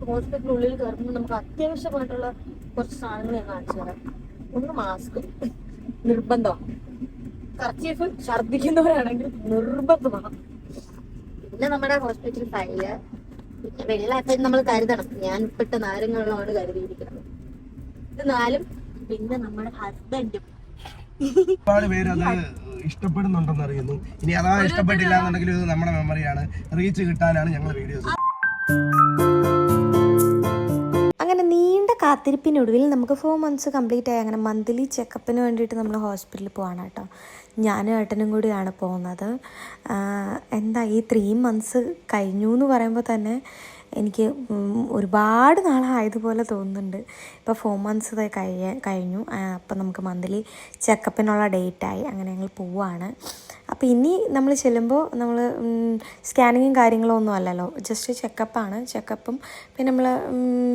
ഹോസ്പിറ്റലിനുള്ളിൽ കയറുമ്പോൾ നമുക്ക് അത്യാവശ്യമായിട്ടുള്ള കുറച്ച് സാധനങ്ങൾ ഞാൻ കാണിച്ചു തരാം. ഒന്ന് മാസ്ക് നിർബന്ധം. കർച്ചീഫ് ഛർദ്ദിക്കുന്നവരാണെങ്കിൽ നിർബന്ധമാണ്. പിന്നെ നമ്മുടെ ഹോസ്പിറ്റൽ ഫയൽ പിന്നെ വെള്ളം നമ്മൾ കരുതണം. ഞാൻ ഉപ്പിട്ട നാരങ്ങളുമാണ് കരുതിയിരിക്കുന്നത്. ഇത് നാലും പിന്നെ നമ്മുടെ ഹസ്ബൻഡും ഒരുപാട് പേര് അത് ഇഷ്ടപ്പെടുന്നുണ്ടെന്ന് അറിയുന്നു. ഇനി അതാ ഇഷ്ടപ്പെട്ടില്ല എന്നുണ്ടെങ്കിൽ ഇത് നമ്മുടെ മെമ്മറിയാണ് റീച്ച് കിട്ടാനാണ് ഞങ്ങൾ വീഡിയോസ് കാത്തിരിപ്പിനൊടുവിൽ നമുക്ക് ഫോർ മന്ത്സ് കംപ്ലീറ്റ് ആയി. അങ്ങനെ മന്ത്ലി ചെക്കപ്പിന് വേണ്ടിയിട്ട് നമ്മൾ ഹോസ്പിറ്റലിൽ പോവാണ് കേട്ടോ. ഞാനും ഏട്ടനും കൂടിയാണ് പോകുന്നത്. എന്താ ഈ ത്രീ മന്ത്സ് കഴിഞ്ഞു എന്ന് പറയുമ്പോൾ തന്നെ എനിക്ക് ഒരുപാട് നാളായതുപോലെ തോന്നുന്നുണ്ട്. ഇപ്പോൾ ഫോർ മന്ത്സ് കഴിയ കഴിഞ്ഞു. അപ്പം നമുക്ക് മന്ത്ലി ചെക്കപ്പിനുള്ള ഡേറ്റായി അങ്ങനെ ഞങ്ങൾ പോവാണ്. അപ്പോൾ ഇനി നമ്മൾ ചെല്ലുമ്പോൾ നമ്മൾ സ്കാനിങ്ങും കാര്യങ്ങളും ഒന്നും അല്ലല്ലോ. ജസ്റ്റ് ചെക്കപ്പാണ് ചെക്കപ്പും പിന്നെ നമ്മൾ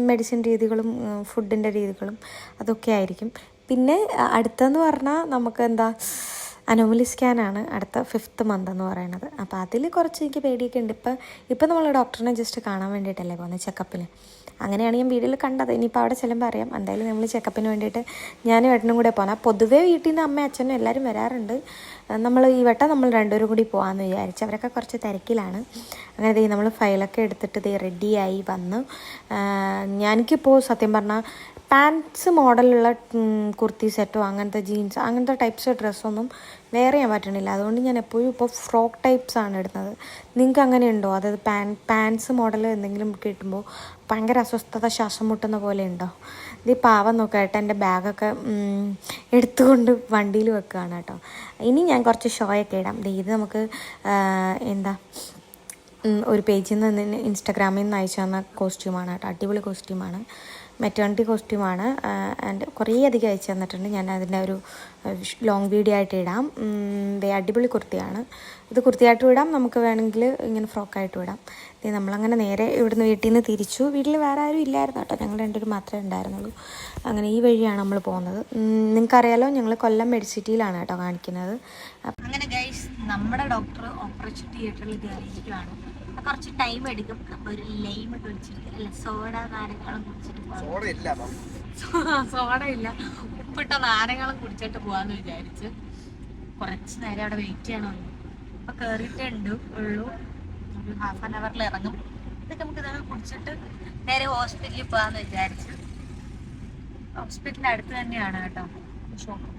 മെഡിസിൻ രീതികളും ഫുഡിന്റെ രീതികളും അതൊക്കെ ആയിരിക്കും. പിന്നെ അടുത്തെന്ന് പറഞ്ഞാൽ നമുക്ക് എന്താ അനോമലി സ്കാനാണ് അടുത്ത ഫിഫ്ത്ത് മന്ത് എന്ന് പറയുന്നത്. അപ്പോൾ അതിൽ കുറച്ച് എനിക്ക് പേടിയൊക്കെ ഉണ്ട്. ഇപ്പം ഇപ്പം നമ്മൾ ഡോക്ടറിനെ ജസ്റ്റ് കാണാൻ വേണ്ടിയിട്ടല്ലേ പോകുന്നത് ചെക്കപ്പിന് അങ്ങനെയാണ് ഞാൻ വീട്ടിൽ കണ്ടത്. ഇനിയിപ്പോൾ അവിടെ ചെല്ലുമ്പോൾ അറിയാം. എന്തായാലും നമ്മൾ ചെക്കപ്പിന് വേണ്ടിയിട്ട് ഞാനും ഏട്ടനും കൂടെ പോകണം പൊതുവേ വീട്ടിൽ നിന്ന് അമ്മ അച്ഛനും എല്ലാവരും വരാറുണ്ട്. നമ്മൾ ഈ വട്ടം നമ്മൾ രണ്ടുപേരും കൂടി പോകാമെന്ന് വിചാരിച്ചു അവരൊക്കെ കുറച്ച് തിരക്കിലാണ്. അങ്ങനെ ദേ നമ്മൾ ഫയലൊക്കെ എടുത്തിട്ട് ദേ റെഡിയായി വന്നു. ഞാനിക്കിപ്പോൾ സത്യം പറഞ്ഞാൽ പാന്റ്സ് മോഡലുള്ള കുർത്തി സെറ്റോ അങ്ങനത്തെ ജീൻസ് അങ്ങനത്തെ ടൈപ്സ് ഡ്രസ്സൊന്നും വേറെ ചെയ്യാൻ പറ്റണില്ല. അതുകൊണ്ട് ഞാൻ എപ്പോഴും ഇപ്പോൾ ഫ്രോക്ക് ടൈപ്സ് ആണ് ഇടുന്നത്. നിങ്ങൾക്ക് അങ്ങനെ ഉണ്ടോ? അതായത് പാൻ പാൻസ് മോഡൽ എന്തെങ്കിലും കിട്ടുമ്പോൾ ഭയങ്കര അസ്വസ്ഥത ശ്വാസം മുട്ടുന്ന പോലെ ഉണ്ടോ? ഇത് പാവം കേട്ടോ എന്റെ ബാഗൊക്കെ എടുത്തുകൊണ്ട് വണ്ടിയിൽ വെക്കുകയാണ് കേട്ടോ. ഇനി ഞാൻ കുറച്ച് ഷോയൊക്കെ ഇടാം. ഇത് നമുക്ക് എന്താ ഒരു പേജിൽ നിന്ന് ഇൻസ്റ്റാഗ്രാമിൽ നിന്ന് അയച്ചു തന്ന കോസ്റ്റ്യൂമാണ് കേട്ടോ. അടിപൊളി കോസ്റ്റ്യൂമാണ് മെറ്റേണിറ്റി കോസ്റ്റ്യൂമാണ് ആൻഡ് കുറേ അധികം അയച്ചു തന്നിട്ടുണ്ട്. ഞാൻ അതിന്റെ ഒരു ലോങ് വീഡിയോ ആയിട്ട് ഇടാം. അടിപൊളി കുർത്തിയാണ്. ഇത് കുർത്തിയായിട്ട് ഇടാം നമുക്ക് വേണമെങ്കിൽ ഇങ്ങനെ ഫ്രോക്കായിട്ടും ഇടാം ദേ നമ്മളങ്ങനെ നേരെ ഇവിടുന്ന് വീട്ടിൽ നിന്ന് തിരിച്ചു. വീട്ടിൽ വേറെ ആരും ഇല്ലായിരുന്നു കേട്ടോ. ഞങ്ങൾ രണ്ടുപേരും മാത്രമേ ഉണ്ടായിരുന്നുള്ളൂ. അങ്ങനെ ഈ വഴിയാണ് നമ്മൾ പോകുന്നത്. നിങ്ങൾക്കറിയാലോ ഞങ്ങൾ കൊല്ലം മെഡിസിറ്റിയിലാണ് കേട്ടോ കാണിക്കുന്നത്. അങ്ങനെ ഗൈസ് നമ്മുടെ ഡോക്ടർ ഓപ്പറേഷൻ തിയേറ്ററിൽ കയറിയിരിക്കുകയാണ് കുറച്ച് ടൈം എടുക്കും. അപ്പൊ ഒരു ലൈം കുടിച്ചിട്ട് അല്ല സോഡ നാരങ്ങളും കുടിച്ചിട്ട് സോഡ ഇല്ല ഉപ്പിട്ട നാരങ്ങളും കുടിച്ചിട്ട് പോവാന്ന് വിചാരിച്ച്. കുറച്ച് നേരം അവിടെ വെയിറ്റ് ചെയ്യണം? അപ്പൊ കേറിയിട്ടുണ്ട് ഉള്ളൂ. ഒരു ഹാഫ് ആൻ അവറിൽ ഇറങ്ങും. എന്നിട്ട് നമുക്ക് ഇതൊക്കെ കുടിച്ചിട്ട് നേരെ ഹോസ്പിറ്റലിൽ പോവാന്ന് വിചാരിച്ച്. ഹോസ്പിറ്റലിന്റെ അടുത്ത് തന്നെയാണ് കേട്ടോ ഷോപ്പ്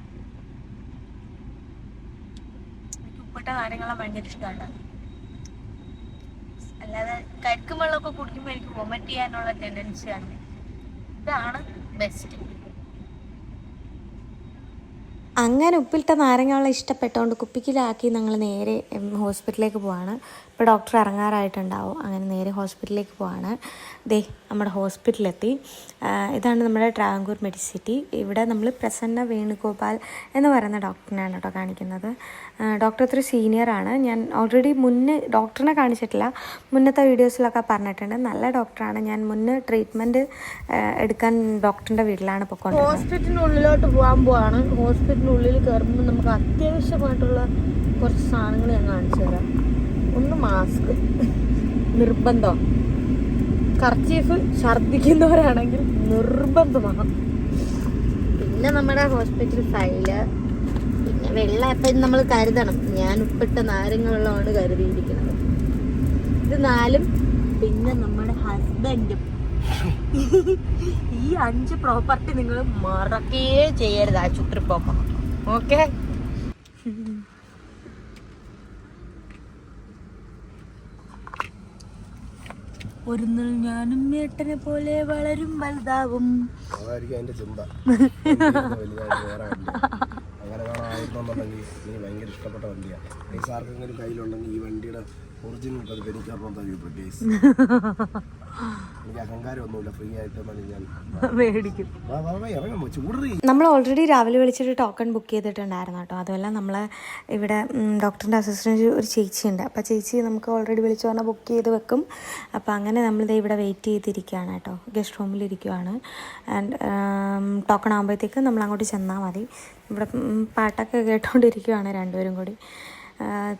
ഉപ്പിട്ട നാരങ്ങളും ഭയങ്കര ഇഷ്ടമാണ് അല്ലാതെ കരിക്കും വെള്ളമൊക്കെ കുടിക്കുമ്പോൾ എനിക്ക് വൊമിറ്റ് ചെയ്യാനുള്ള ടെൻഡൻസി ആണ്. ഇതാണ് ബെസ്റ്റ് അങ്ങനെ ഉപ്പിലിട്ട നാരങ്ങ വെള്ളം ഇഷ്ടപ്പെട്ടുകൊണ്ട് കുപ്പിക്കിലാക്കി ഞങ്ങൾ നേരെ ഹോസ്പിറ്റലിലേക്ക് പോവാണ്. ഇപ്പോൾ ഡോക്ടർ ഇറങ്ങാറായിട്ടുണ്ടാവും. അങ്ങനെ നേരെ ഹോസ്പിറ്റലിലേക്ക് പോവാണ്. ദേ നമ്മുടെ ഹോസ്പിറ്റലിലെത്തി ഇതാണ് നമ്മുടെ ട്രാവൻകൂർ മെഡിസിറ്റി. ഇവിടെ നമ്മൾ പ്രസന്ന വേണുഗോപാൽ എന്ന് പറയുന്ന ഡോക്ടറിനെയാണ് കേട്ടോ കാണിക്കുന്നത്. ഡോക്ടർ ഇത്ര സീനിയറാണ് ഞാൻ ഓൾറെഡി മുന്നേ ഡോക്ടറിനെ കാണിച്ചിട്ടില്ല. മുന്നത്തെ വീഡിയോസിലൊക്കെ പറഞ്ഞിട്ടുണ്ട്. നല്ല ഡോക്ടറാണ്. ഞാൻ മുന്നേ ട്രീറ്റ്മെന്റ് എടുക്കാൻ ഡോക്ടറിന്റെ വീട്ടിലാണ് പൊക്കോണ്ടത് ഹോസ്പിറ്റലിനുള്ളിലോട്ട് പോകാൻ പോവാണ്. ഹോസ്പിറ്റലിനുള്ളിൽ കയറുമ്പോൾ നമുക്ക് അത്യാവശ്യമായിട്ടുള്ള കുറച്ച് സാധനങ്ങൾ ഞാൻ കാണിച്ചു തരാം. ഒന്ന് മാസ്ക് നിർബന്ധം. കർച്ചീഫ് ഛർദ്ദിക്കുന്നവരാണെങ്കിൽ നിർബന്ധമാണ്. പിന്നെ നമ്മുടെ ഹോസ്പിറ്റൽ ഫയൽ പിന്നെ വെള്ളം എപ്പോഴും നമ്മൾ കരുതണം. ഞാൻ ഉപ്പിട്ട നാരങ്ങ വെള്ളമാണ് കരുതിയിരിക്കുന്നത്. ഇത് നാലും പിന്നെ നമ്മുടെ ഹസ്ബൻഡും ഈ അഞ്ച് പ്രോപ്പർട്ടി നിങ്ങൾ മറക്കേ ചെയ്യരുത് ആശുപത്രി പോകുമ്പോൾ ഓക്കെ ഒരു ഞാനും ഏട്ടനെ പോലെ വളരും വലുതാവും അങ്ങനെ കാണാൻ ഇനി ഭയങ്കര ഇഷ്ടപ്പെട്ട വണ്ടിയാണ് കയ്യിലുണ്ടെങ്കിൽ ഈ വണ്ടിയുടെ ഒറിജിനൽ അത് എനിക്ക് അറിയാൻ കഴിയും കേസ് എനിക്ക് ഫ്രീ ആയിട്ട് മതി ഞാൻ. മേടിക്കും. വാ, വാ, വാ, ഇറങ്ങാമോ ചൂടറി നമ്മൾ ഓൾറെഡി രാവിലെ വിളിച്ചിട്ട് ടോക്കൺ ബുക്ക് ചെയ്തിട്ടുണ്ടായിരുന്നു കേട്ടോ അതുമല്ല നമ്മൾ ഇവിടെ ഡോക്ടറിന്റെ അസിസ്റ്റന്റ് ഒരു ചേച്ചിയുണ്ട്. അപ്പോൾ ചേച്ചി നമുക്ക് ഓൾറെഡി വിളിച്ചു പറഞ്ഞാൽ ബുക്ക് ചെയ്ത് വെക്കും. അപ്പോൾ അങ്ങനെ നമ്മളിത് ഇവിടെ വെയിറ്റ് ചെയ്തിരിക്കുകയാണ് കേട്ടോ. ഗസ്റ്റ് റൂമിൽ ഇരിക്കുവാണ്. ആൻഡ് ടോക്കൺ ആകുമ്പോഴത്തേക്ക് നമ്മൾ അങ്ങോട്ട് ചെന്നാൽ മതി. ഇവിടെ പാട്ടൊക്കെ കേട്ടോണ്ടിരിക്കുവാണ് രണ്ടുപേരും കൂടി.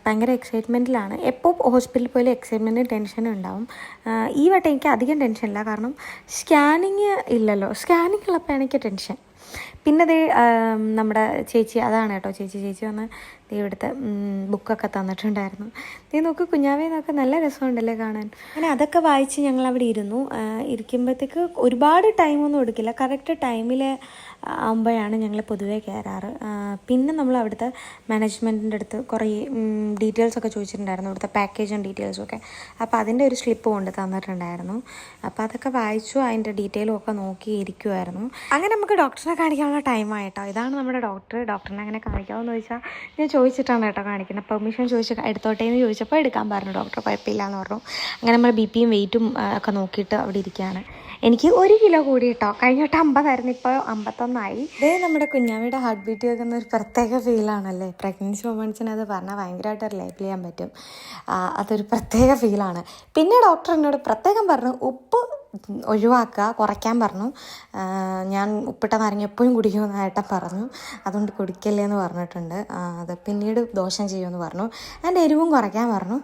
ഭയങ്കര എക്സൈറ്റ്മെന്റിലാണ് എപ്പോൾ ഹോസ്പിറ്റലിൽ പോയാലും എക്സൈറ്റ്മെന്റും ടെൻഷനും ഉണ്ടാവും. ഈ വട്ടം എനിക്ക് അധികം ടെൻഷനില്ല കാരണം സ്കാനിങ് ഇല്ലല്ലോ. സ്കാനിങ് ഉള്ളപ്പോൾ എനിക്ക് ടെൻഷൻ പിന്നെ ദേ നമ്മുടെ ചേച്ചി അതാണ് കേട്ടോ. ചേച്ചി ചേച്ചി വന്ന് ദേ ഇവിടുത്തെ ബുക്കൊക്കെ തന്നിട്ടുണ്ടായിരുന്നു. നീ നോക്ക് കുഞ്ഞാവേ നോക്ക് നല്ല രസമുണ്ടല്ലേ കാണാൻ. അങ്ങനെ അതൊക്കെ വായിച്ച് ഞങ്ങൾ അവിടെ ഇരുന്നു ഇരിക്കുമ്പോഴത്തേക്ക് ഒരുപാട് ടൈമൊന്നും എടുക്കില്ല. കറക്റ്റ് ടൈമിൽ ആകുമ്പോഴാണ് ഞങ്ങൾ പൊതുവേ കയറാറ്. പിന്നെ നമ്മൾ അവിടുത്തെ മാനേജ്മെന്റിന്റെ അടുത്ത് കുറേ ഡീറ്റെയിൽസ് ഒക്കെ ചോദിച്ചിട്ടുണ്ടായിരുന്നു. അവിടുത്തെ പാക്കേജും ഡീറ്റെയിൽസും ഒക്കെ. അപ്പോൾ അതിന്റെ ഒരു സ്ലിപ്പ് കൊണ്ട് തന്നിട്ടുണ്ടായിരുന്നു. അപ്പോൾ അതൊക്കെ വായിച്ചു അതിന്റെ ഡീറ്റെയിലും ഒക്കെ നോക്കി ഇരിക്കുമായിരുന്നു അങ്ങനെ നമുക്ക് ഡോക്ടറിനെ കാണിക്കാനുള്ള ടൈമായിട്ടോ ഇതാണ് നമ്മുടെ ഡോക്ടർ ഡോക്ടറിനെ അങ്ങനെ കാണിക്കാമെന്ന് ചോദിച്ചാൽ ഞാൻ ചോദിച്ചിട്ടാണ് കേട്ടോ കാണിക്കുന്നത്. പെർമിഷൻ ചോദിച്ച എടുത്തോട്ടെ എന്ന് ചോദിച്ചപ്പോൾ എടുക്കാൻ പറഞ്ഞു. ഡോക്ടർ കുഴപ്പമില്ല എന്ന് പറഞ്ഞു. അങ്ങനെ നമ്മൾ ബി പിയും വെയിറ്റും ഒക്കെ നോക്കിയിട്ട് അവിടെ ഇരിക്കുകയാണ്. എനിക്ക് ഒരു കിലോ കൂടി കേട്ടോ കഴിഞ്ഞ വട്ടം അമ്പതായിരുന്നു ഇപ്പോൾ അമ്പത്തൊന്നായി. ഇതേ നമ്മുടെ കുഞ്ഞാമിയുടെ ഹാർട്ട് ബീറ്റ് കേൾക്കുന്ന ഒരു പ്രത്യേക ഫീലാണല്ലേ പ്രഗ്നൻസി മൊമെന്റ്സിന് അത് പറഞ്ഞാൽ ഭയങ്കരമായിട്ട് റിലേറ്റ് ചെയ്യാൻ പറ്റും. അതൊരു പ്രത്യേക ഫീലാണ് പിന്നെ ഡോക്ടർ എന്നോട് പ്രത്യേകം പറഞ്ഞു ഉപ്പ് ഒഴിവാക്കുക കുറയ്ക്കാൻ പറഞ്ഞു. ഞാൻ ഉപ്പിട്ട നാരങ്ങ എപ്പോഴും കുടിക്കുമെന്ന് ഏട്ടൻ പറഞ്ഞു. അതുകൊണ്ട് കുടിക്കല്ലേ എന്ന് പറഞ്ഞിട്ടുണ്ട് അത് പിന്നീട് ദോഷം ചെയ്യുമെന്ന് പറഞ്ഞു. എന്റെ എരിവും കുറയ്ക്കാൻ പറഞ്ഞു.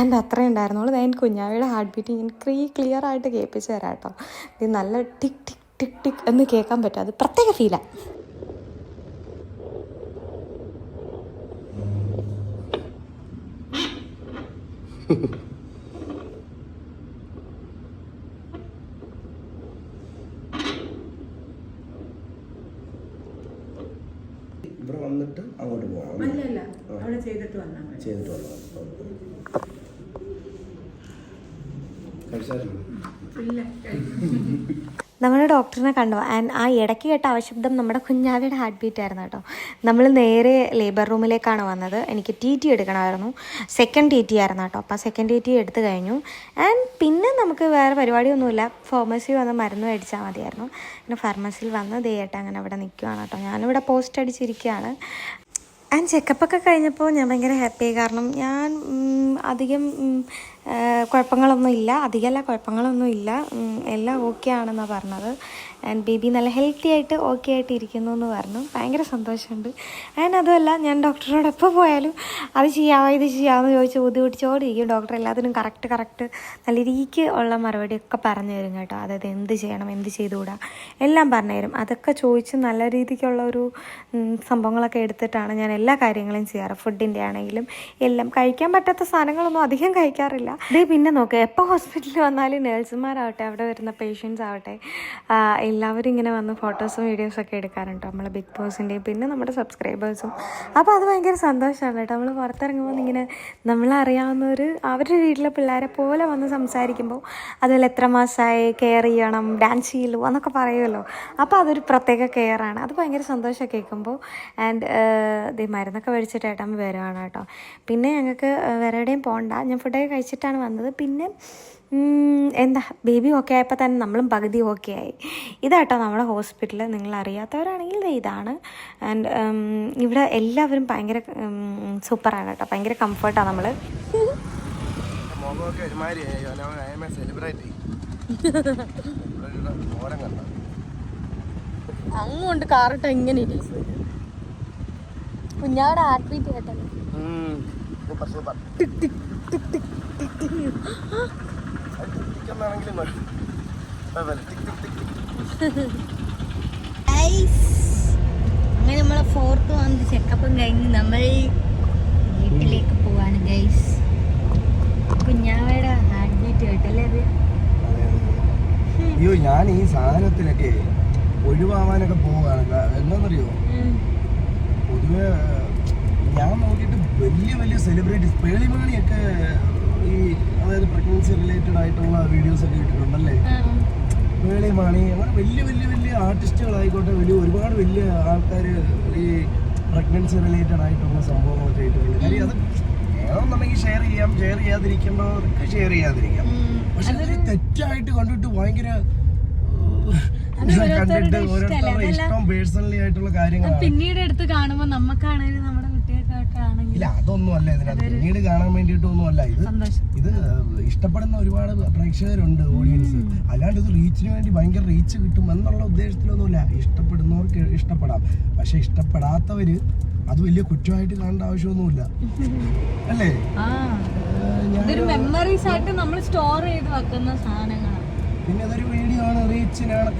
എന്റെ അത്രയും ഉണ്ടായിരുന്നുള്ളൂ ഞാൻ കുഞ്ഞാവിയുടെ ഹാർട്ട് ബീറ്റ് ഞാൻ ക്രീ ക്ലിയർ ആയിട്ട് കേൾപ്പിച്ച് തരാം കേട്ടോ. ഇത് നല്ല ടിക് ടിക് ടിക് ടിക് എന്ന് കേൾക്കാൻ പറ്റും. അത് പ്രത്യേക ഫീലാണ് ഇവിടെ വന്നിട്ട് അങ്ങോട്ട് പോകാം അല്ലല്ല അവിടെ ചെയ്തിട്ട് വന്നാൽ വന്നു കഴിച്ചായിരുന്നു നമ്മുടെ ഡോക്ടറിനെ കണ്ടു? ആൻഡ് ആ ഇടയ്ക്ക് കേട്ട അവശബ്ദം നമ്മുടെ കുഞ്ഞാവിയുടെ ഹാർട്ട് ബീറ്റ് ആയിരുന്നു കേട്ടോ. നമ്മൾ നേരെ ലേബർ റൂമിലേക്കാണ് വന്നത്. എനിക്ക് ടി ടി എടുക്കണമായിരുന്നു. സെക്കൻഡ് ടി ടി ആയിരുന്നു കേട്ടോ. അപ്പോൾ സെക്കൻഡ് ടി ടി എടുത്തു കഴിഞ്ഞു. ആൻഡ് പിന്നെ നമുക്ക് വേറെ പരിപാടിയൊന്നുമില്ല. ഫാർമസി വന്ന് മരുന്ന് മേടിച്ചാൽ മതിയായിരുന്നു. പിന്നെ ഫാർമസിയിൽ വന്ന് ദേയേട്ട അങ്ങനെ അവിടെ നിൽക്കുകയാണ് കേട്ടോ. ഞാനിവിടെ പോസ്റ്റ് അടിച്ചിരിക്കുകയാണ്. ആൻഡ് ചെക്കപ്പൊക്കെ കഴിഞ്ഞപ്പോൾ ഞാൻ ഭയങ്കര ഹാപ്പിയായി കാരണം ഞാൻ അധികം കുഴപ്പങ്ങളൊന്നും ഇല്ല. അധികമല്ല കുഴപ്പങ്ങളൊന്നും ഇല്ല. എല്ലാം ഓക്കെ ആണെന്നാണ് പറഞ്ഞത്. ആൻഡ് ബേബി നല്ല ഹെൽത്തി ആയിട്ട് ഓക്കെ ആയിട്ട് ഇരിക്കുന്നു എന്ന് പറഞ്ഞു. ഭയങ്കര സന്തോഷമുണ്ട്. ആൻഡ് അതുമല്ല ഞാൻ ഡോക്ടറോട് എപ്പോൾ പോയാലും അത് ചെയ്യാമോ ഇത് ചെയ്യാമെന്ന് ചോദിച്ച് ചോദിച്ച് ബുദ്ധിമുട്ടിച്ചോടിരിക്കും ഡോക്ടർ എല്ലാത്തിനും കറക്റ്റ് കറക്റ്റ് നല്ല രീതിക്ക് ഉള്ള മറുപടിയൊക്കെ പറഞ്ഞു തരും കേട്ടോ. അതായത് എന്ത് ചെയ്യണം എന്ത് ചെയ്തുകൂടാ? എല്ലാം പറഞ്ഞു തരും. അതൊക്കെ ചോദിച്ച് നല്ല രീതിക്കുള്ള ഒരു സംഭവങ്ങളൊക്കെ എടുത്തിട്ടാണ് ഞാൻ എല്ലാ കാര്യങ്ങളും ചെയ്യാറ്. ഫുഡിന്റെ ആണെങ്കിലും എല്ലാം. കഴിക്കാൻ പറ്റാത്ത സാധനങ്ങളൊന്നും അധികം കഴിക്കാറില്ല. ഇത് പിന്നെ നോക്കുക എപ്പോൾ ഹോസ്പിറ്റലിൽ വന്നാലും നേഴ്സുമാരാവട്ടെ അവിടെ വരുന്ന പേഷ്യൻസ് ആവട്ടെ എല്ലാവരും ഇങ്ങനെ വന്ന് ഫോട്ടോസും വീഡിയോസും ഒക്കെ എടുക്കാറുണ്ട്. നമ്മൾ ബിഗ് ബോസിന്റെയും പിന്നെ നമ്മുടെ സബ്സ്ക്രൈബേഴ്സും അപ്പോൾ അത് ഭയങ്കര സന്തോഷമാണ് കേട്ടോ. നമ്മൾ പുറത്തിറങ്ങുമ്പോൾ ഇങ്ങനെ നമ്മളറിയാവുന്നവർ അവരുടെ വീട്ടിലെ പിള്ളേരെ പോലെ വന്ന് സംസാരിക്കുമ്പോൾ അതിൽ എത്ര മാസമായി കെയർ ചെയ്യണം ഡാൻസ് ചെയ്യലോ എന്നൊക്കെ പറയുമല്ലോ അപ്പോൾ അതൊരു പ്രത്യേക കെയറാണ് അത് ഭയങ്കര സന്തോഷം കേൾക്കുമ്പോൾ ആൻഡ് ഇത് മരുന്നൊക്കെ മേടിച്ചിട്ട് ഏട്ടൻ വരുവാണ് കേട്ടോ. പിന്നെ ഞങ്ങൾക്ക് വേറെ എവിടെയും പോകണ്ട ഞാൻ ഫുഡൊക്കെ കഴിച്ചിട്ടാണ് വന്നത്. പിന്നെ എന്താ ബേബി ഓക്കെ ആയപ്പോൾ തന്നെ നമ്മളും പകുതി ഓക്കെ ആയി. ഇതാട്ടോ നമ്മുടെ ഹോസ്പിറ്റൽ നിങ്ങൾ അറിയാത്തവരാണെങ്കിൽ ഇതാണ്. ആൻഡ് ഇവിടെ എല്ലാവരും ഭയങ്കര സൂപ്പറാണ് കേട്ടോ. ഭയങ്കര കംഫർട്ടാണ് നമ്മൾ അങ്ങോട്ട് കാറിട്ട് എങ്ങനെ കുഞ്ഞാടെ ഹാർട്ട് ബീറ്റ് കേട്ടല്ലോ. Super super tick tick tick tick tick. Tick tick. അങ്ങനെ നമ്മളെ ഫോർത്ത് മന്ത് ചെക്കപ്പും കഴിഞ്ഞ് നമ്മൾ വീട്ടിലേക്ക് പോവാണ് ഗൈസ് കുഞ്ഞാവയുടെ ഹാർട്ട് ബീറ്റ് കേട്ടല്ലേ അത്? അയ്യോ ഞാൻ ഈ സാധനത്തിനൊക്കെ ഒഴിവാവാനൊക്കെ പോവുകയാണ് എന്താണെന്നറിയോ? പൊതുവെ ഞാൻ നോക്കിയിട്ട് വലിയ വലിയ സെലിബ്രിറ്റീസ് പേളിമാണിയൊക്കെ ഈ അതായത് റിലേറ്റഡ് ആയിട്ടുള്ള വീഡിയോസ് ഒക്കെ ഇട്ടിട്ടുണ്ടല്ലേ? വേളി മാണി അങ്ങനെ വലിയ വലിയ വലിയ ആർട്ടിസ്റ്റുകളായിക്കോട്ടെ വലിയ ഒരുപാട് വലിയ ആൾക്കാർ ഈ പ്രഗ്നൻസി റിലേറ്റഡ് ആയിട്ടുള്ള സംഭവങ്ങളൊക്കെ ഇട്ടിട്ടുണ്ട്. കാര്യം അത് വേണമെന്നുണ്ടെങ്കിൽ ഷെയർ ചെയ്യാം ഷെയർ ചെയ്യാതിരിക്കുന്നവർക്ക് ഷെയർ ചെയ്യാതിരിക്കാം. പക്ഷെ അതൊരു തെറ്റായിട്ട് കണ്ടിട്ട് ഭയങ്കര കണ്ടിട്ട് ഓരോരുത്തരുടെ ഇഷ്ടം പേഴ്സണലി ആയിട്ടുള്ള കാര്യങ്ങൾ പിന്നീട് എടുത്ത് കാണുമ്പോൾ നമുക്കാണെങ്കിലും നമ്മുടെ ഇല്ല അതൊന്നും അല്ല ഇതിനകത്ത്. പിന്നീട് കാണാൻ വേണ്ടിയിട്ടൊന്നും അല്ല. ഇത് ഇത് ഇഷ്ടപ്പെടുന്ന ഒരുപാട് പ്രേക്ഷകരുണ്ട് ഓഡിയൻസ് അല്ലാണ്ട് ഇത് റീച്ചിന് വേണ്ടി ഭയങ്കര റീച്ച് കിട്ടും എന്നുള്ള ഉദ്ദേശത്തിലൊന്നുമില്ല. ഇഷ്ടപ്പെടുന്നവർക്ക് ഇഷ്ടപ്പെടാം. പക്ഷെ ഇഷ്ടപ്പെടാത്തവര് അത് വലിയ കുറ്റമായിട്ട് കാണേണ്ട ആവശ്യമൊന്നുമില്ല. അല്ലേ? മെമ്മറീസ് ആയിട്ട് നമ്മൾ സ്റ്റോർ ചെയ്ത് വെക്കുന്ന സാധനങ്ങളാണ്. പിന്നെ അതൊരു വീഡിയോ ആണ് റീച്ചിനാണ്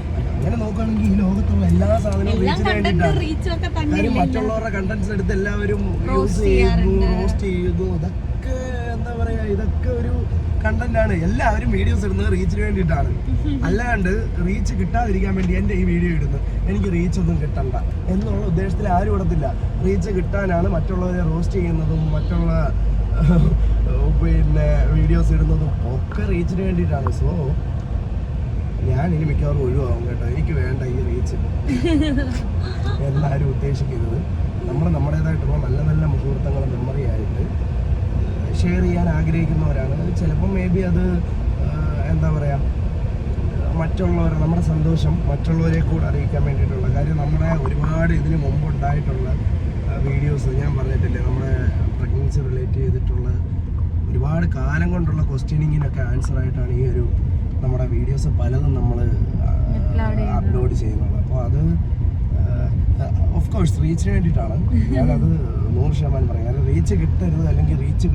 അങ്ങനെ നോക്കുകയാണെങ്കിൽ ഈ ലോകത്തുള്ള എല്ലാ സാധനവും എല്ലാം റീച്ചിന് കണ്ടന്റ് റീച്ച് ഒക്കെ തന്നെ മറ്റുള്ളവരുടെ കണ്ടന്റ്സ് എടുത്ത് എല്ലാവരും യൂസ് ചെയ്യുന്നു റോസ്റ്റ് ചെയ്യുന്നു. അതൊക്കെ എന്താ പറയാ ഇതൊക്കെ ഒരു കണ്ടന്റ് ആണ്. എല്ലാവരും വീഡിയോസ് ഇടുന്നത് റീച്ചിന് വേണ്ടിയിട്ടാണ്. അല്ലാണ്ട് റീച്ച് കിട്ടാതിരിക്കാൻ വേണ്ടി എന്റെ ഈ വീഡിയോ ഇടുന്നു എനിക്ക് റീച്ച് ഒന്നും കിട്ടണ്ട. എന്നുള്ള ഉദ്ദേശത്തിൽ ആരും ഇടത്തില്ല. റീച്ച് കിട്ടാനാണ് മറ്റുള്ളവരെ റോസ്റ്റ് ചെയ്യുന്നതും മറ്റുള്ള പിന്നെ വീഡിയോസ് ഇടുന്നതും ഒക്കെ റീച്ചിന് വേണ്ടിയിട്ടാണ്. സോ ഞാൻ ഇനി മിക്കവാറും ഒഴിവാകും കേട്ടോ. എനിക്ക് വേണ്ട ഈ റീച്ച് എല്ലാവരും ഉദ്ദേശിക്കുന്നത് നമ്മൾ നമ്മുടേതായിട്ടുള്ള നല്ല നല്ല മുഹൂർത്തങ്ങൾ മെമ്മറി ആയിട്ട് ഷെയർ ചെയ്യാൻ ആഗ്രഹിക്കുന്നവരാണ്. ചിലപ്പോൾ മേ ബി അത് എന്താ പറയുക മറ്റുള്ളവർ നമ്മുടെ സന്തോഷം മറ്റുള്ളവരെ കൂടെ അറിയിക്കാൻ വേണ്ടിയിട്ടുള്ള കാര്യം നമ്മുടെ ഒരുപാട് ഇതിന് മുമ്പ് ഉണ്ടായിട്ടുള്ള വീഡിയോസ് ഞാൻ പറഞ്ഞിട്ടില്ലേ നമ്മുടെ പ്രഗ്നൻസി റിലേറ്റ് ചെയ്തിട്ടുള്ള ഒരുപാട് കാലം കൊണ്ടുള്ള ക്വസ്റ്റ്യനിങ്ങിനൊക്കെ ആൻസർ ആയിട്ടാണ് ഈ ഒരു നമ്മുടെ വീഡിയോസ് പലതും നമ്മൾ അപ്ലോഡ് ചെയ്യുന്നത്. അപ്പോൾ അത് ഓഫ് കോഴ്സ് റീച്ചിന് വേണ്ടിയിട്ടാണ്. ഞാനത് നൂറ് ശതമാനം പറയും. കാരണം റീച്ച് കിട്ടരുത് അല്ലെങ്കിൽ റീച്ച്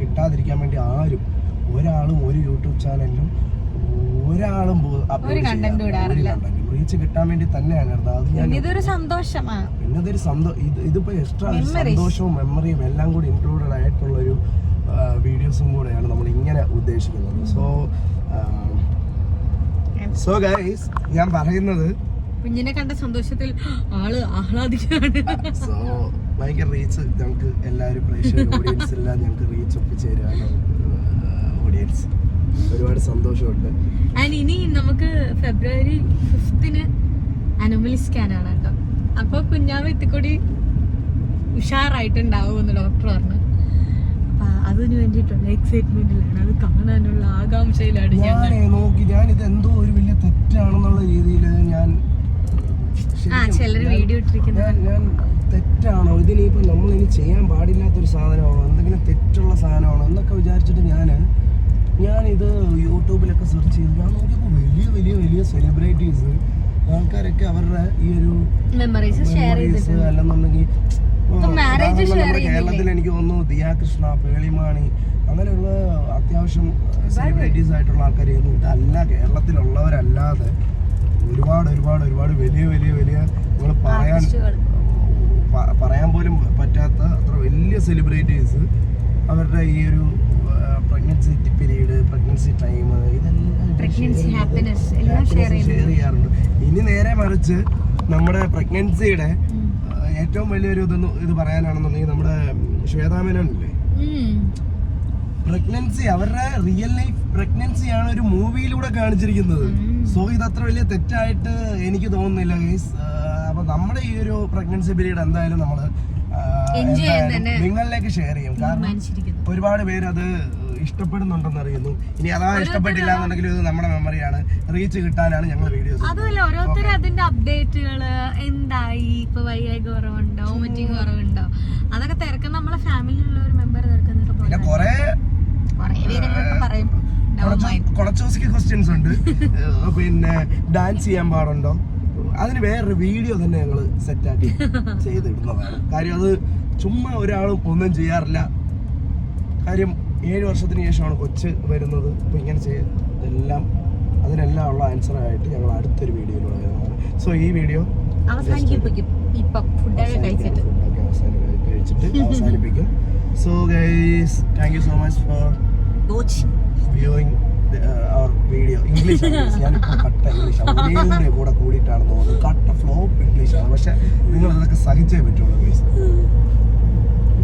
കിട്ടാതിരിക്കാൻ വേണ്ടി ആരും ഒരാളും ഒരു യൂട്യൂബ് ചാനലിലും ഒരാളും റീച്ച് കിട്ടാൻ വേണ്ടി തന്നെയാണ് ഇടുന്നത് ഞാൻ ഇതൊരു സന്തോഷമാണ് പിന്നെ ഇതൊരു സന്തോഷം ഇതിപ്പോ എക്സ്ട്രാ സന്തോഷവും മെമ്മറിയും എല്ലാം കൂടി ഇൻക്ലൂഡഡ് ആയിട്ടുള്ള ഒരു വീഡിയോസും കൂടെയാണ് നമ്മൾ ഇങ്ങനെ ഉദ്ദേശിക്കുന്നത് സോ സോ ഗൈസ് ഞാൻ പറയുന്നത് കുഞ്ഞിനെ കണ്ട സന്തോഷത്തിൽ ആൾ ആഹ്ലാദിക്കാണ് സോ ഭയങ്കര റീച്ച് ഞങ്ങൾക്ക് എല്ലാവരും പ്രേക്ഷകർ ഓഡിയൻസ് എല്ലാം ഞങ്ങൾക്ക് റീച്ച് ഒപ്പിച്ചേരാണ്. ഓഡിയൻസ് ഒരുപാട് സന്തോഷമുണ്ട്. ആൻഡ് ഇനി നമുക്ക് ഫെബ്രുവരി ഫിഫ്തിന് അനോമലി സ്കാൻ ആണ് കേട്ടോ. അപ്പൊ കുഞ്ഞാവ് എത്തിക്കൂടി ഉഷാറായിട്ടുണ്ടാവും എന്ന് ഡോക്ടർ പറഞ്ഞു. അപ്പൊ അതിന് വേണ്ടിയിട്ടുള്ള എക്സൈറ്റ്മെന്റിലാണ് അത് കാണാനുള്ള ആകാംക്ഷയിലാണ് ഞാൻ. നോക്കി ഞാൻ ഇത് എന്തോ ഒരു തെറ്റാണെന്നുള്ള രീതിയിൽ ഞാൻ ഞാൻ- ഞാൻ തെറ്റാണോ? ഇതിനിപ്പോൾ നമ്മൾ ഇനി ചെയ്യാൻ പാടില്ലാത്തൊരു സാധനമാണോ? എന്തെങ്കിലും തെറ്റുള്ള സാധനമാണോ? എന്നൊക്കെ വിചാരിച്ചിട്ട് ഞാൻ ഞാനിത് യൂട്യൂബിലൊക്കെ സെർച്ച് ചെയ്തു ഞാൻ നോക്കിയപ്പോൾ വലിയ വലിയ വലിയ സെലിബ്രിറ്റീസ് ആൾക്കാരൊക്കെ അവരുടെ ഈ ഒരു മെമ്മറീസ് അല്ലെന്നുണ്ടെങ്കിൽ കേരളത്തിൽ എനിക്ക് തോന്നുന്നു ദിയാ കൃഷ്ണ പേളിമാണി അങ്ങനെയുള്ള അത്യാവശ്യം സെലിബ്രിറ്റീസ് ആയിട്ടുള്ള ആൾക്കാർ ചെയ്യുന്നു. ഇതല്ല കേരളത്തിലുള്ളവരല്ലാതെ ഒരുപാട് ഒരുപാട് ഒരുപാട് വലിയ വലിയ വലിയ നമ്മൾ പറയാൻ പറയാൻ പോലും പറ്റാത്ത അത്ര വലിയ സെലിബ്രിറ്റീസ് അവരുടെ ഈ ഒരു പ്രഗ്നൻസി പീരീഡ് പ്രഗ്നൻസി ടൈം ഇതെല്ലാം ഷെയർ ചെയ്യാറുണ്ട്. ഇനി നേരെ മറിച്ച് നമ്മുടെ പ്രഗ്നൻസിയുടെ ഏറ്റവും വലിയൊരു ഇതൊന്ന് ഇത് പറയാനാണെന്നുണ്ടെങ്കിൽ നമ്മുടെ ശ്വേതാമേനോനില്ലേ? പ്രഗ്നൻസി അവരുടെ റിയൽ ലൈഫ് പ്രഗ്നൻസി ആണ് ഒരു മൂവിയിലൂടെ കാണിച്ചിരിക്കുന്നത്. സോ ഇത് അത്ര വലിയ തെറ്റായിട്ട് എനിക്ക് തോന്നുന്നില്ല ഗൈസ് അപ്പൊ നമ്മുടെ ഈ ഒരു പ്രഗ്നൻസി പീരീഡ് എന്തായാലും നമ്മൾ നിങ്ങളിലേക്ക് ഷെയർ ചെയ്യും. കാരണം ഒരുപാട് പേര് അത് ഇഷ്ടപ്പെടുന്നുണ്ടെന്ന് അറിയുന്നു ഇനി അഥവാ ഇഷ്ടപ്പെട്ടില്ല എന്നുണ്ടെങ്കിൽ ഇത് നമ്മുടെ മെമ്മറിയാണ് റീച്ച് കിട്ടാനാണ് ഞങ്ങൾ വീഡിയോസ് അതുമല്ല ഓരോരുത്തർ അതിന്റെ അപ്ഡേറ്റുകൾ എന്തായി ഇപ്പൊ വൈകായി കുറവുണ്ടോ വോമിറ്റിംഗ് കുറവുണ്ടോ അതൊക്കെ തിരക്കുന്ന നമ്മളെ ഫാമിലിയിലുള്ള ഒരു മെമ്പർ തിരക്കുന്നൊക്കെ പിന്നെ കുറെ പറയും കുറച്ചോസിക്ക് ക്വസ്റ്റ്യൻസ് ഉണ്ട്. പിന്നെ ഡാൻസ് ചെയ്യാൻ പാടുണ്ടോ? അതിന് വേറൊരു വീഡിയോ തന്നെ ഞങ്ങൾ സെറ്റാക്കി ചെയ്തിടുന്നതാണ് കാര്യം അത് ചുമ്മാ ഒരാളും ഒന്നും ചെയ്യാറില്ല. കാര്യം ഏഴ് വർഷത്തിന് ശേഷമാണ് കൊച്ച് വരുന്നത്. അപ്പോൾ ഇങ്ങനെ ചെയ്യ ഇതെല്ലാം അതിനെല്ലാം ഉള്ള ആൻസറായിട്ട് ഞങ്ങൾ അടുത്തൊരു വീഡിയോയിലൂടെ വരുന്നതാണ് സോ ഈ വീഡിയോ കഴിച്ചിട്ട്. അവസാനിപ്പിക്കും. So guys thank you so much for viewing our video English ഞാനിപ്പോൾ കട്ട ഇംഗ്ലീഷ് കൂടെ കൂടിയിട്ടാണ് തോന്നുന്നത് കട്ട ഫ്ലോപ്പ് ഇംഗ്ലീഷാണ് പക്ഷെ നിങ്ങൾ അതൊക്കെ സഹിച്ചേ പറ്റുള്ളൂ ഗൈസ്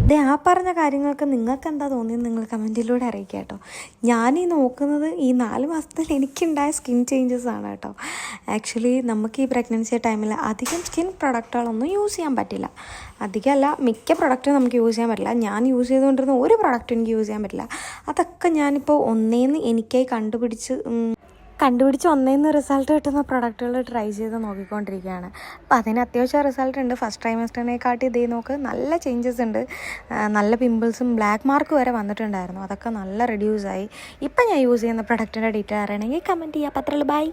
ദേ ആ പറഞ്ഞ കാര്യങ്ങൾക്ക് നിങ്ങൾക്ക് എന്താ തോന്നിയത് നിങ്ങൾ കമന്റിലൂടെ അറിയിക്കുക കേട്ടോ ഞാൻ ഈ നോക്കുന്നത് ഈ നാല് മാസത്തിൽ എനിക്കുണ്ടായ സ്കിൻ ചേഞ്ചസ് ആണ് കേട്ടോ. ആക്ച്വലി നമുക്ക് ഈ പ്രഗ്നൻസി ടൈമിൽ അധികം സ്കിൻ പ്രൊഡക്റ്റുകളൊന്നും യൂസ് ചെയ്യാൻ പറ്റില്ല. അധികമല്ല മിക്ക പ്രൊഡക്റ്റും നമുക്ക് യൂസ് ചെയ്യാൻ പറ്റില്ല. ഞാൻ യൂസ് ചെയ്തുകൊണ്ടിരുന്ന ഒരു പ്രൊഡക്റ്റും എനിക്ക് യൂസ് ചെയ്യാൻ പറ്റില്ല. അതൊക്കെ ഞാനിപ്പോൾ ഒന്നേന്ന് എനിക്കായി കണ്ടുപിടിച്ച് കണ്ടുപിടിച്ച് ഒന്നേന്ന് റിസൾട്ട് കിട്ടുന്ന പ്രൊഡക്റ്റുകൾ ട്രൈ ചെയ്ത് നോക്കിക്കൊണ്ടിരിക്കുകയാണ്. അപ്പം അതിന് അത്യാവശ്യം റിസൾട്ട് ഉണ്ട്. ഫസ്റ്റ് ട്രൈമസ്റ്ററിനെക്കാട്ടി ഇതേ നോക്ക് നല്ല ചേഞ്ചസ് ഉണ്ട്. നല്ല പിമ്പിൾസും ബ്ലാക്ക് മാർക്ക് വരെ വന്നിട്ടുണ്ടായിരുന്നു. അതൊക്കെ നല്ല റെഡ്യൂസായി ഇപ്പം ഞാൻ യൂസ് ചെയ്യുന്ന പ്രൊഡക്റ്റിന്റെ ഡീറ്റെയിൽ അറിയണമെങ്കിൽ കമന്റ് ചെയ്യാം. പത്രമുള്ളൂ ബൈ